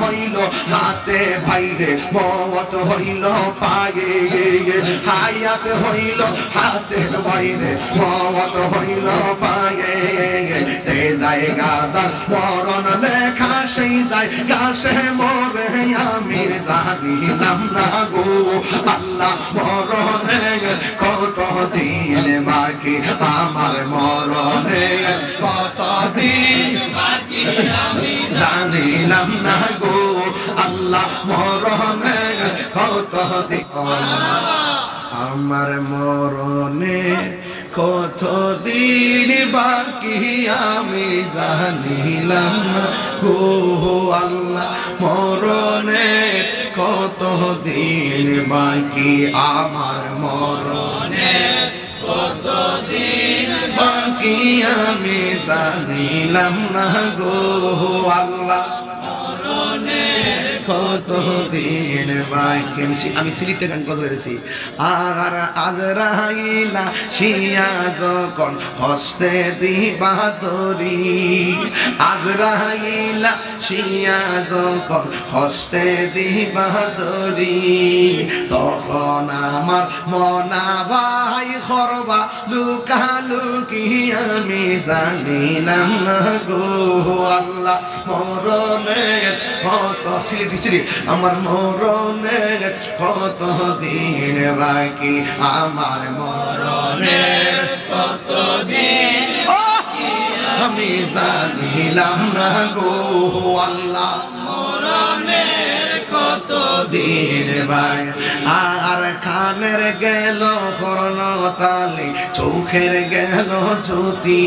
হইল হাতে ভাইরে মত হইল পায়ে। হায়াত হইল হাতে বাইরে মত হইল পায়ে। যে জায়গা যার মরণ লেখা, সেই জায়গা সে মরে। আমি জানিলাম না গো, আল্লাহ মরণে কত দিন বাকি আমার মরণে? কত দিন বাকি আমি জানিলাম না গো আমার মরণে কত দিন বাকি আমি জানিলাম না। গো আল্লাহ, মরণে কত দিন বাকি আমার মরণে কত দিন বাকি আমি জানিলাম না। গো আল্লাহ কত আমি সিলিটে গান হয়েছি আর আজরাইলা শিয়া হস্তে দিবা দরি আজরাইলা শিয়া যখন হস্তে দিবা দরি তখন আমার মনা ভাই খরবা লুকালুকি আমি জানিলাম না গো, আল্লাহ মরণে কত সিলিটি সিলি আমার মরণে কত দিন বাকি, আমার মরণের কত দিন আমি জানিলাম না গো, আল্লাহ, মরণের কত দিন বাকি। আর কানের গেল কর্ণ তালি চোখের গেল জ্যোতি।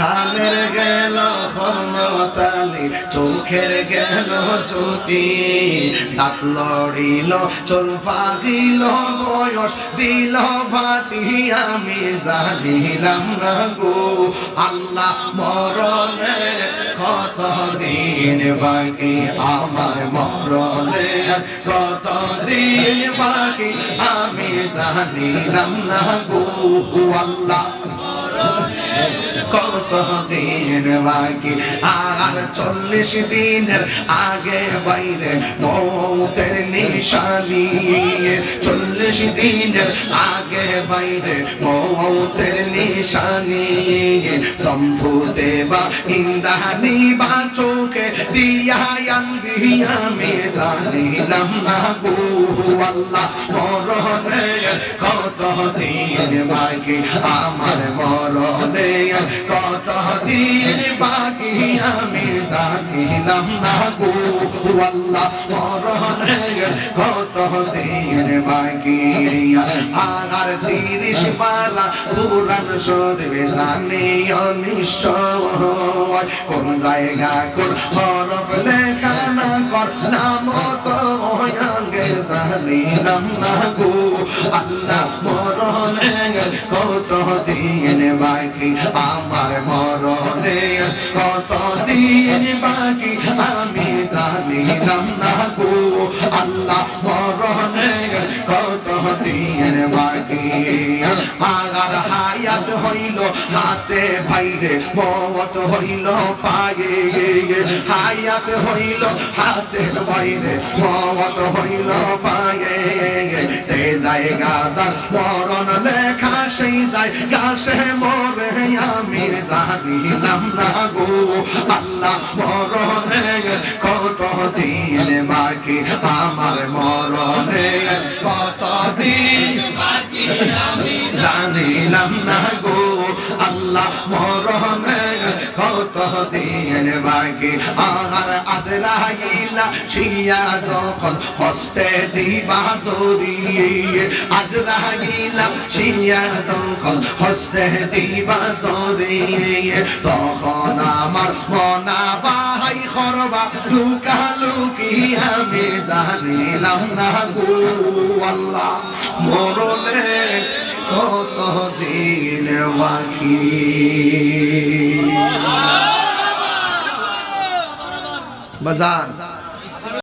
কানের গেল কর্ণ তালি চোখের গেল জ্যোতি। দাঁত লড়িল, চল পাহিল বয়স দিল ভাটি, আমি জানিলাম না গো। আল্লাহ মরণে কত দিন বাকি, আমার মরণে কত দিন বাকি। আমি জানিলাম না গো আল্লাহ। কত দিন বাকি? আর চল্লিশ দিনের আগে বাইরে মৌতের নিশানি। চল্লিশ দিনের আগে বাইরে মৌতের নিশানি। সম্ভুতে বা ইন্দানি বা চোখে দিয়া আন্দি আমি জানিলাম না গো আল্লাহ মরণে কত দিন বাকি? আমার মরণে কত দিন বাকি? আমি জানিলাম না আল্লাহ কত দিন বাকি? আর তিরিশ পালা পুরাণ সরবে জানি অনিষ্ট কোন জায়গা কোন হরফ লেখা না কর নাম তো আগে জানিলাম না গো। আল্লাহ মরণে কত দিন বাকি, আমার মরণে কত দিন বাকি, আমি জানিলাম না গো। আল্লাহ মরণে দিন আগার হায়াত হইল হাতে ভাইরে মত হইল পায়ে। হায়াত হইল হাতে বাইরে মত হইল পায়ে। যে জায়গা যার মরণ লেখা, সেই জায়গা সে মরে, আমি জানিলাম না গো। আল্লাহ মরণে দিন বাকি আমার মরণে কত দিন জানিলাম না গো, আল্লাহ মরণে কত দিন বাকি আর আজরাইলা শিয়া যখন হস্তে দিবা দরি আজরাইলা শিয়া যখন হস্তে দিবা দরি তখন আমার মনা করবা লুকা আমি জানিলাম না গো আল্লাহ। মরলে কত দিন বাকি? বাজার।